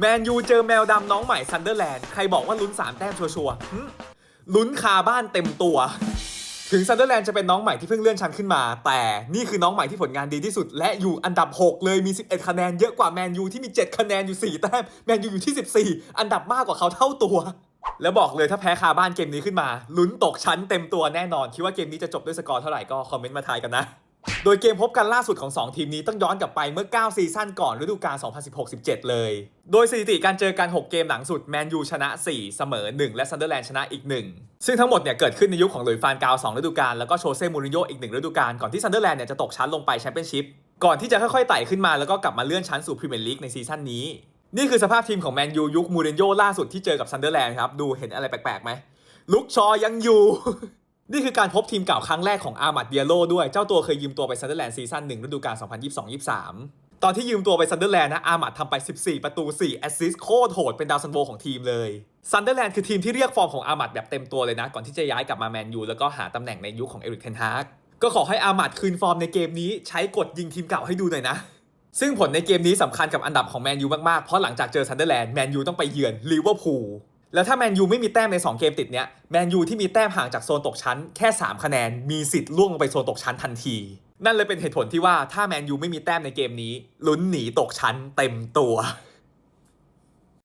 แมนยูเจอแมวดำน้องใหม่ซันเดอร์แลนด์ใครบอกว่าลุ้น 3 แต้มชัวร์ๆลุ้นคาบ้านเต็มตัว ถึงซันเดอร์แลนด์จะเป็นน้องใหม่ที่เพิ่งเลื่อนชั้นขึ้นมา แต่นี่คือน้องใหม่ที่ผลงานดีที่สุด และอยู่อันดับ 6 เลยมี 11 คะแนนเยอะกว่าแมนยูที่มี 7 คะแนนอยู่ 4 แต้มแมนยูอยู่ที่ 14 อันดับมากกว่าเขาเท่าตัว แล้วบอกเลยถ้าแพ้คาบ้านเกมนี้ขึ้นมาลุ้นตกชั้นเต็มตัวแน่นอนคิดว่าเกมนี้จะจบด้วยสกอร์เท่าไหร่ก็คอมเมนต์มาทายกันนะ โดยเกมพบกันล่าสุดของ 2 ทีมนี้ต้องย้อนกลับไปเมื่อ 9 ซีซั่นก่อนฤดูกาล 2016-17 เลย โดยสถิติการเจอกัน 6 เกมหลังสุดแมนยูชนะ 4 เสมอ 1 และซันเดอร์แลนด์ชนะอีก 1 ซึ่งทั้งหมดเนี่ยเกิดขึ้นในยุคของหลุยส์ฟานกาว2ฤดูกาลแล้วก็โชเซ่มูรินโญ่อีก 1 ฤดูกาลก่อนที่ซันเดอร์แลนด์เนี่ยจะตกชั้นลงไปแชมเปี้ยนชิพก่อนที่จะค่อยๆไต่ขึ้นมาแล้วก็กลับมาเลื่อนชั้นสู่พรีเมียร์ลีกในซีซั่นนี้ นี่คือสภาพทีมของแมนยูยุคมูรินโญ่ล่าสุดที่เจอกับซันเดอร์แลนด์ครับดูเห็นอะไรแปลกๆไหมลุกชอยังอยู่ นี่คือการพบทีมเก่าครั้งแรกของอาร์มัดเดียโลด้วย เจ้าตัวเคยยืมตัวไปซันเดอร์แลนด์ซีซั่นหนึ่งฤดูกาล 2022-23 ตอนที่ยืมตัวไปซันเดอร์แลนด์นะ อาร์มัดทำไป 14 ประตู 4 แอสซิสต์โคตรโหด เป็นดาวซันโวของทีมเลยซันเดอร์แลนด์คือทีมที่เรียกฟอร์มของอาร์มัดแบบเต็มตัวเลยนะ ก่อนที่จะย้ายกลับมาแมนยูแล้วก็หาตำแหน่งในยุคของเอริกเทนฮากก็ขอให้อาร์มัดคืนฟอร์มในเกมนี้ใช้กดยิงทีมเก่าให้ดูหน่อยนะซึ่งผลในเกมนี้สำคัญกับอันดับของแมนยูมากๆเพราะหลังจากเจอซันเดอร์แลนด์แมนยูต้องไปเยือนลิเวอร์พูล แล้วถ้าแมนยูไม่มีแต้มใน 2 เกมติดเนี้ยแมนยูที่มีแต้มห่างจากโซนตกชั้นแค่ 3 คะแนน มีสิทธิ์ล่วงลงไปโซนตกชั้นทันที นั่นเลยเป็นเหตุผลที่ว่าถ้าแมนยูไม่มีแต้มในเกมนี้ลุ้นหนีตกชั้นเต็มตัว